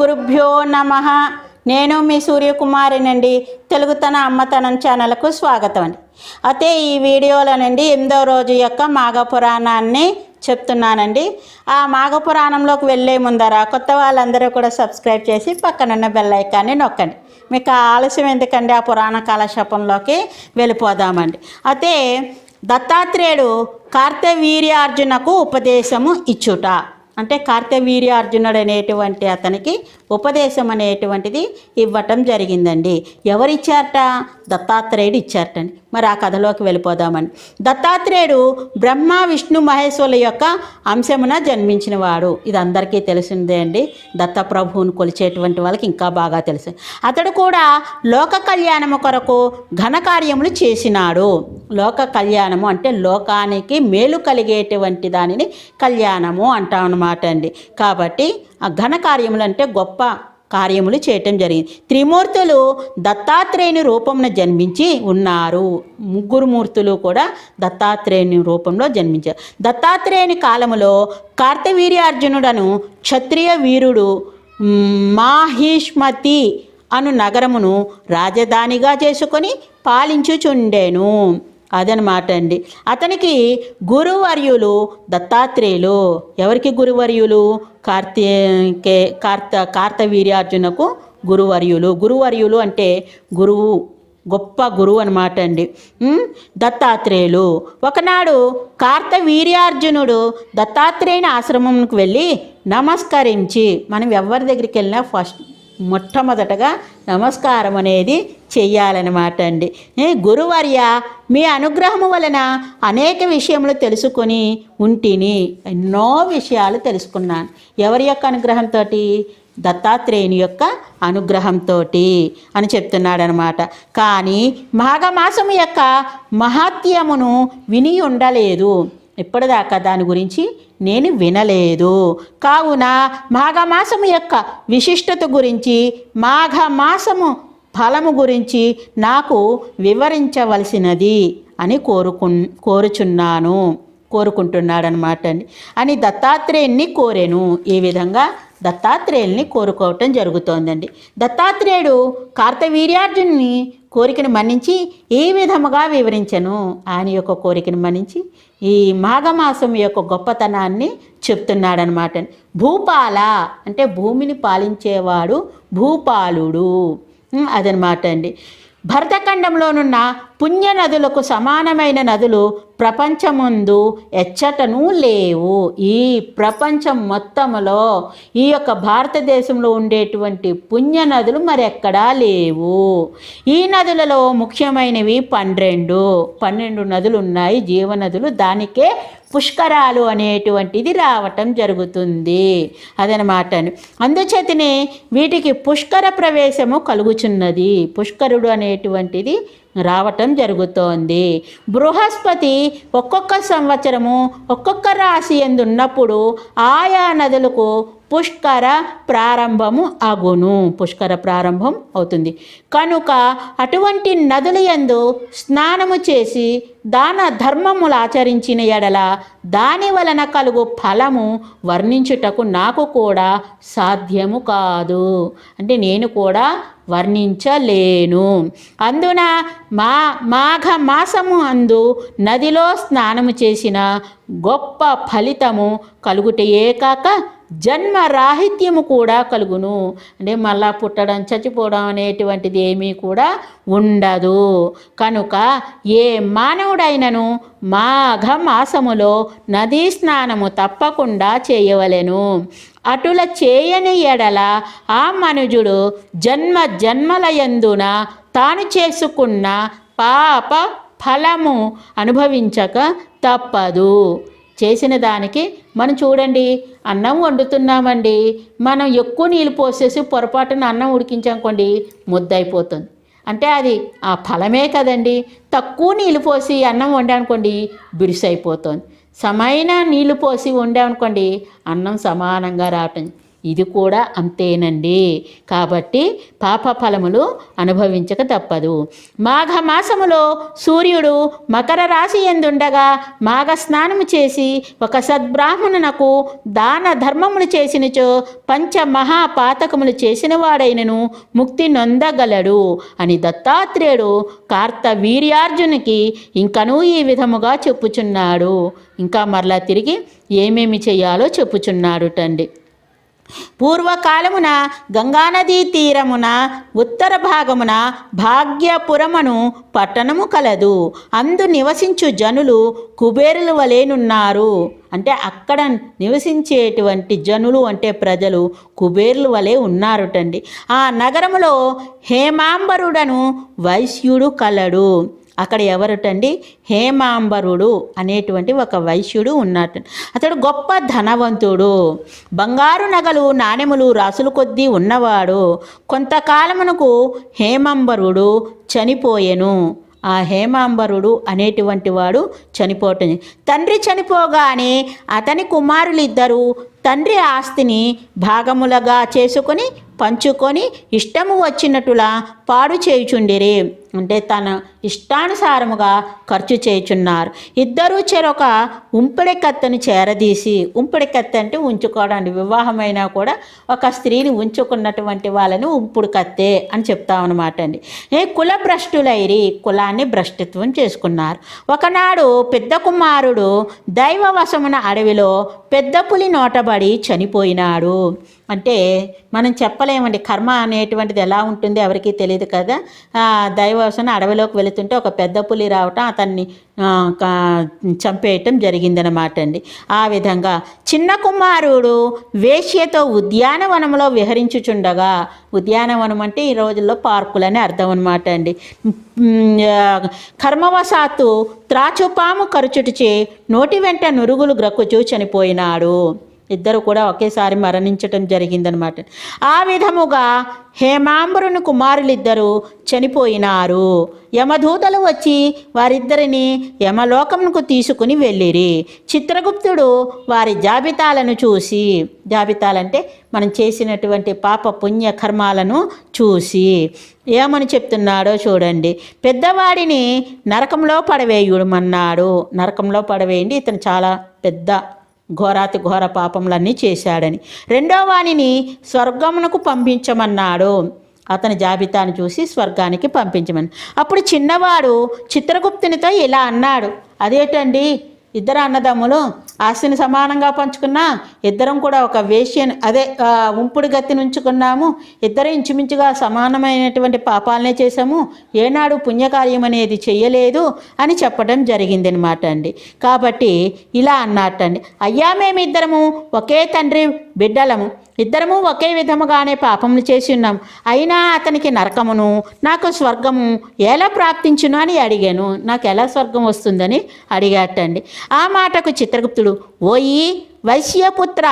గురుభ్యో నమ. నేను మీ సూర్యకుమారినండి. తెలుగుతన అమ్మతనం ఛానల్కు స్వాగతం అండి. అయితే ఈ వీడియోలోనండి ఎనిమిదో రోజు యొక్క మాఘ పురాణాన్ని చెప్తున్నానండి. ఆ మాఘ పురాణంలోకి వెళ్ళే ముందర కొత్త వాళ్ళందరూ కూడా సబ్స్క్రైబ్ చేసి పక్కనున్న బెల్ ఐకాన్ని నొక్కండి. మీకు ఆలస్యం ఎందుకండి? ఆ పురాణ కాలక్షేపంలోకి వెళ్ళిపోదామండి. అయితే దత్తాత్రేయుడు కార్తవీర్యార్జునకు ఉపదేశము ఇచ్చుట. అంటే కార్తవీర్యార్జునుడు అనేటువంటి అతనికి ఉపదేశం అనేటువంటిది ఇవ్వటం జరిగిందండి. ఎవరిచ్చారట? దత్తాత్రేయుడు ఇచ్చారటండి మరి ఆ కథలోకి వెళ్ళిపోదామని. దత్తాత్రేయుడు బ్రహ్మ విష్ణు మహేశ్వరుల యొక్క అంశమున జన్మించినవాడు. ఇది అందరికీ తెలిసిందే అండి. దత్తప్రభువును కొలిచేటువంటి వాళ్ళకి ఇంకా బాగా తెలుసు. అతడు కూడా లోక కళ్యాణము కొరకు ఘనకార్యములు చేసినాడు. లోక కళ్యాణము అంటే లోకానికి మేలు కలిగేటువంటి దానిని కళ్యాణము అంటాం అన్నమాట అండి. కాబట్టి ఆ ఘనకార్యములు అంటే గొప్ప కార్యములు చేయటం జరిగింది. త్రిమూర్తులు దత్తాత్రేయుని రూపమున జన్మించి ఉన్నారు. ముగ్గురు మూర్తులు కూడా దత్తాత్రేయుని రూపంలో జన్మించారు. దత్తాత్రేయుని కాలములో కార్తవీర్యార్జునుడను క్షత్రియ వీరుడు మాహిష్మతి అను నగరమును రాజధానిగా చేసుకొని పాలించుచుండెను. అదనమాట అండి. అతనికి గురువర్యులు దత్తాత్రేయులు. ఎవరికి గురువర్యులు? కార్తీకే కార్త కార్తవీర్యార్జునకు గురువర్యులు. గురువర్యులు అంటే గురువు గొప్ప గురువు అనమాట అండి. దత్తాత్రేయులు. ఒకనాడు కార్తవీర్యార్జునుడు దత్తాత్రేయుని ఆశ్రమంకు వెళ్ళి నమస్కరించి మనం ఎవరి దగ్గరికి వెళ్ళినా ఫస్ట్ మొట్టమొదటగా నమస్కారం అనేది చెయ్యాలన్నమాట అండి. గురువర్య మీ అనుగ్రహము వలన అనేక విషయములు తెలుసుకొని ఉంటిని. ఎన్నో విషయాలు తెలుసుకున్నాను. ఎవరి యొక్క అనుగ్రహంతో దత్తాత్రేయుని యొక్క అనుగ్రహంతో అని చెప్తున్నాడనమాట కానీ మాఘమాసము యొక్క మహాత్యమును విని ఉండలేదు. ఇప్పటిదాకా దాని గురించి నేను వినలేదు. కావున మాఘమాసము యొక్క విశిష్టత గురించి మాఘమాసము ఫలము గురించి నాకు వివరించవలసినది అని కోరుకు కోరుచున్నాను. కోరుకుంటున్నాడనమాట అండి. అని దత్తాత్రేయుణ్ణి కోరెను. ఈ విధంగా దత్తాత్రేయుల్ని కోరుకోవటం జరుగుతోందండి. దత్తాత్రేయుడు కార్తవీర్యార్జున్ని కోరికను మన్నించి ఈ విధముగా వివరించను ఆయన యొక్క కోరికను మన్నించి ఈ మాఘమాసం యొక్క గొప్పతనాన్ని చెప్తున్నాడనమాట. భూపాల అంటే భూమిని పాలించేవాడు భూపాలుడు. అదనమాట అండి. భరతఖండంలోనున్న పుణ్య నదులకు సమానమైన నదులు ప్రపంచమందు ఎచ్చటను లేవు. ఈ ప్రపంచం మొత్తములో ఈ యొక్క భారతదేశంలో ఉండేటువంటి పుణ్య నదులు మరెక్కడా లేవు. ఈ నదులలో ముఖ్యమైనవి పన్నెండు. పన్నెండు నదులు ఉన్నాయి జీవనదులు దానికే పుష్కరాలు అనేటువంటిది రావటం జరుగుతుంది. అదనమాట. అందుచేతనే వీటికి పుష్కర ప్రవేశము కలుగుచున్నది. పుష్కరుడు అనేటువంటిది రావటం జరుగుతోంది. బృహస్పతి ఒక్కొక్క సంవత్సరము ఒక్కొక్క రాశి ఎందున్నప్పుడు ఆయా నదులకు పుష్కర ప్రారంభము అగును పుష్కర ప్రారంభం అవుతుంది. కనుక అటువంటి నదుల యందు స్నానము చేసి దాన ధర్మములు ఆచరించిన ఎడల దాని వలన కలుగు ఫలము వర్ణించుటకు నాకు కూడా సాధ్యము కాదు. అంటే నేను కూడా వర్ణించలేను. అందున మా మాఘ మాసము అందు నదిలో స్నానము చేసిన గొప్ప ఫలితము కలుగుటయే కాక జన్మ రాహిత్యము కూడా కలుగును. అంటే మళ్ళా పుట్టడం చచ్చిపోవడం అనేటువంటిది ఏమీ కూడా ఉండదు. కనుక ఏ మానవుడైనను మాఘ మాసములో నదీ స్నానము తప్పకుండా చేయవలెను. అటుల చేయని ఎడల ఆ మనుజుడు జన్మ జన్మలయందున తాను చేసుకున్న పాప ఫలము అనుభవించక తప్పదు. చేసిన దానికి మనం చూడండి అన్నం వండుతున్నామండి. మనం ఎక్కువ నీళ్ళు పోసేసి పొరపాటున అన్నం ఉడికించానుకోండి ముద్దయిపోతుంది. అంటే అది ఆ ఫలమే కదండి. తక్కువ నీళ్ళు పోసి అన్నం వండానుకోండి బిరుసైపోతుంది సమైన నీళ్ళు పోసి వండామనుకోండి అన్నం సమానంగా రావటం ఇది కూడా అంతేనండి. కాబట్టి పాప ఫలములు అనుభవించక తప్పదు. మాఘమాసములో సూర్యుడు మకర రాశి ఎందుండగా మాఘ స్నానము చేసి ఒక సద్బ్రాహ్మణునకు దాన ధర్మములు చేసినచో పంచ మహాపాతకములు చేసిన వాడైనను ముక్తి నొందగలడు. అని దత్తాత్రేయుడు కార్త వీర్యార్జునికి ఇంకనూ ఈ విధముగా చెప్పుచున్నాడు. ఇంకా మరలా తిరిగి ఏమేమి చేయాలో చెప్పుచున్నాడుటండి. పూర్వకాలమున గంగానదీ తీరమున ఉత్తర భాగమున భాగ్యపురమును పట్టణము కలదు. అందు నివసించు జనులు కుబేరుల వలేనున్నారు. అంటే అక్కడ నివసించేటువంటి జనులు అంటే ప్రజలు కుబేరుల వలె ఉన్నారుటండి. ఆ నగరములో హేమాంబరుడను వైశ్యుడు కలడు. అక్కడ ఎవరుటండి? హేమాంబరుడు అనేటువంటి ఒక వైశ్యుడు ఉన్నట్టు అతడు గొప్ప ధనవంతుడు. బంగారు నగలు నాణెములు రాసులు కొద్దీ ఉన్నవాడు. కొంతకాలమునకు హేమాంబరుడు చనిపోయెను. ఆ హేమాంబరుడు అనేటువంటి వాడు చనిపోవటం తండ్రి చనిపోగానే అతని కుమారులిద్దరూ తండ్రి ఆస్తిని భాగములుగా చేసుకొని పంచుకొని ఇష్టము వచ్చినట్టులా పాడు చేయుచుండిరి. అంటే తన ఇష్టానుసారముగా ఖర్చు చేయుచున్నారు. ఇద్దరూ చెరొక ఉంపిడి కత్తెను చేరదీసి ఉంపిడి కత్తె అంటే ఉంచుకోవడానికి వివాహమైనా కూడా ఒక స్త్రీని ఉంచుకున్నటువంటి వాళ్ళని ఉంపుడు కత్తె అని చెప్తామన్నమాట అండి. ఏ కుల భ్రష్టులైరి కులాన్ని భ్రష్టిత్వం చేసుకున్నారు. ఒకనాడు పెద్ద కుమారుడు దైవవశమున అడవిలో పెద్ద పులి పడి చనిపోయినాడు. అంటే మనం చెప్పలేమండి కర్మ అనేటువంటిది ఎలా ఉంటుంది ఎవరికీ తెలియదు కదా. ఆ, దైవవశన అడవిలోకి వెళుతుంటే ఒక పెద్ద పులి రావటం అతన్ని చంపేయటం జరిగిందనమాట అండి. ఆ విధంగా చిన్న కుమారుడు వేశ్యతో ఉద్యానవనంలో విహరించుచుండగా ఉద్యానవనం అంటే ఈ రోజుల్లో పార్కులని అర్థం అనమాట అండి. కర్మవశాత్తు త్రాచుపాము ఖర్చుటిచే నోటి వెంట నురుగులు గ్రక్కుచూ చనిపోయినాడు. ఇద్దరు కూడా ఒకేసారి మరణించటం జరిగిందనమాట. ఆ విధముగా హేమాంబరుని కుమారులిద్దరూ చనిపోయినారు. యమదూతలు వచ్చి వారిద్దరిని యమలోకమునకు తీసుకుని వెళ్ళిరి. చిత్రగుప్తుడు వారి జాబితాలను చూసి జాబితాలంటే మనం చేసినటువంటి పాప పుణ్య కర్మాలను చూసి ఏమని చెప్తున్నాడో చూడండి. పెద్దవాడిని నరకంలో పడవేయుడమన్నాడు నరకంలో పడవేయండి. ఇతను చాలా పెద్ద ఘోరాతి ఘోర పాపములన్నీ చేశాడని. రెండో వాణిని స్వర్గమునకు పంపించమన్నాడు. అతని జాబితాను చూసి స్వర్గానికి పంపించమని. అప్పుడు చిన్నవాడు చిత్రగుప్తునితో ఇలా అన్నాడు. అదేటండి? ఇద్దరు అన్నదమ్ములు ఆస్తిని సమానంగా పంచుకున్నా ఇద్దరం కూడా ఒక వేష్యను అదే ఉంపుడు గత్తిని ఉంచుకున్నాము. ఇద్దరు ఇంచుమించుగా సమానమైనటువంటి పాపాలనే చేశాము. ఏనాడు పుణ్యకార్యం అనేది చెయ్యలేదు అని చెప్పడం జరిగింది అనమాట అండి. కాబట్టి ఇలా అన్నట్టండి అయ్యా మేమిద్దరము ఒకే తండ్రి బిడ్డలము. ఇద్దరము ఒకే విధముగానే పాపములు చేసి ఉన్నాం. అయినా అతనికి నరకమును నాకు స్వర్గము ఎలా ప్రాప్తించును అని అడిగాను. నాకు ఎలా స్వర్గం వస్తుందని అడిగాటండి ఆ మాటకు చిత్రగుప్తుడు ఓయి వైశ్యపుత్ర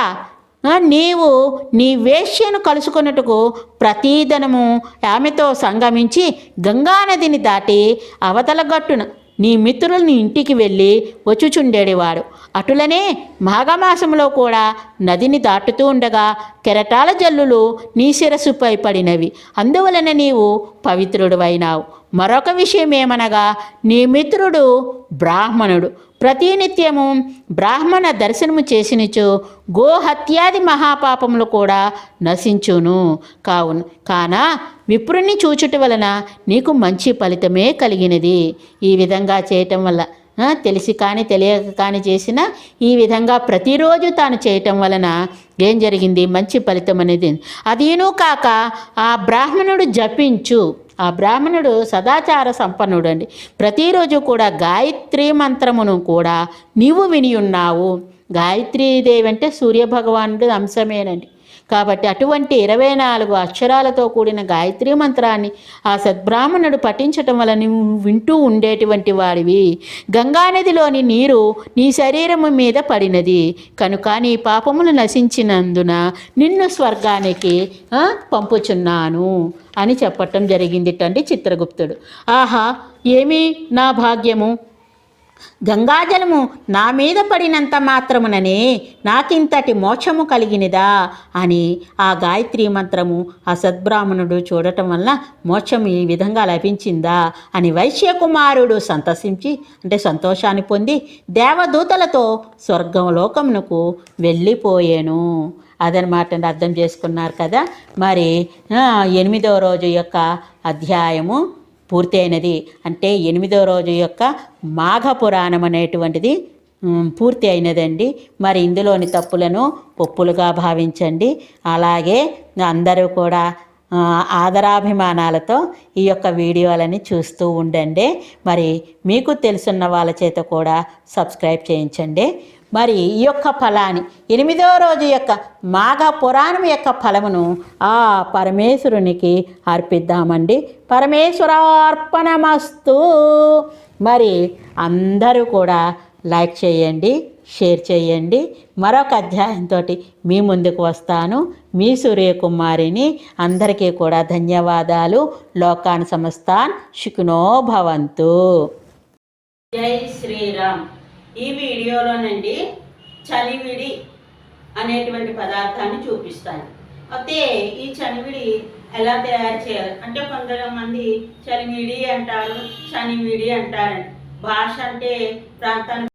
నీవు నీ వేశ్యను కలుసుకున్నట్టుకు ప్రతీదనము ఆమెతో సంగమించి గంగానదిని దాటి అవతల గట్టున నీ మిత్రుల్ని ఇంటికి వెళ్ళి వచ్చుచుండేవాడు అటులనే మాఘమాసంలో కూడా నదిని దాటుతూ ఉండగా కెరటాల జల్లులు నీ శిరస్సుపై పడినవి. అందువలన నీవు పవిత్రుడువైనావు. మరొక విషయం ఏమనగా నీ మిత్రుడు బ్రాహ్మణుడు. ప్రతినిత్యము బ్రాహ్మణ దర్శనము చేసినచో గోహత్యాది మహాపాపములు కూడా నశించును కావును. కాన విప్రుణ్ణి చూచుట వలన నీకు మంచి ఫలితమే కలిగినది. ఈ విధంగా చేయటం వల్ల తెలిసి కానీ తెలియక కానీ చేసిన ఈ విధంగా ప్రతిరోజు తాను చేయటం వలన ఏం జరిగింది? మంచి ఫలితం అనేది అదీను కాక ఆ బ్రాహ్మణుడు జపించు. ఆ బ్రాహ్మణుడు సదాచార సంపన్నుడు అండి ప్రతిరోజు కూడా గాయత్రి మంత్రమును కూడా నీవు విని ఉన్నావు. గాయత్రీదేవి అంటే సూర్యభగవానుడు అంశమేనండి. కాబట్టి అటువంటి ఇరవై నాలుగు అక్షరాలతో కూడిన గాయత్రి మంత్రాన్ని ఆ సద్బ్రాహ్మణుడు పఠించటం వల్ల నువ్వు వింటూ ఉండేటువంటి వాడివి. గంగానదిలోని నీరు నీ శరీరము మీద పడినది. కనుక నీ పాపములు నశించినందున నిన్ను స్వర్గానికి పంపుచున్నాను అని చెప్పటం జరిగిందిటండి చిత్రగుప్తుడు. ఆహా ఏమి నా భాగ్యము? గంగాజలము నా మీద పడినంత మాత్రముననే నాకింతటి మోక్షము కలిగినదా అని ఆ గాయత్రి మంత్రము ఆ సద్బ్రాహ్మణుడు చూడటం వల్ల మోక్షం ఈ విధంగా లభించిందా అని వైశ్యకుమారుడు సంతసించి అంటే సంతోషాన్ని పొంది దేవదూతలతో స్వర్గం లోకమునకు వెళ్ళిపోయాను. అదనమాట అర్థం చేసుకున్నారు కదా. మరి ఎనిమిదవ రోజు యొక్క అధ్యాయము పూర్తి అయినది అంటే ఎనిమిదో రోజు యొక్క మాఘ పురాణం అనేటువంటిది పూర్తి అయినదండి. మరి ఇందులోని తప్పులను ఒప్పులుగా భావించండి. అలాగే అందరూ కూడా ఆదరాభిమానాలతో ఈ యొక్క వీడియోలని చూస్తూ ఉండండి. మరి మీకు తెలుసున్న వాళ్ళ చేత కూడా సబ్స్క్రైబ్ చేయించండి. మరి ఈ యొక్క ఫలాన్ని ఎనిమిదో రోజు యొక్క మాఘ పురాణం యొక్క ఫలమును ఆ పరమేశ్వరునికి అర్పిద్దామండి. పరమేశ్వరార్పణమస్తు. మరి అందరూ కూడా లైక్ చేయండి షేర్ చేయండి. మరొక అధ్యాయంతో మీ ముందుకు వస్తాను. మీ సూర్యకుమారిని అందరికీ కూడా ధన్యవాదాలు. లోకాన్ సమస్తాన్ శుకునో భవంతు. జై శ్రీరామ్. ఈ వీడియోలోనండి చలివిడి అనేటువంటి పదార్థాన్ని చూపిస్తాను. అయితే ఈ చలివిడి ఎలా తయారు చేయాలి? అంటే కొంతమంది చలివిడి అంటారు చనివిడి అంటారండి భాష అంటే ప్రాంతానికి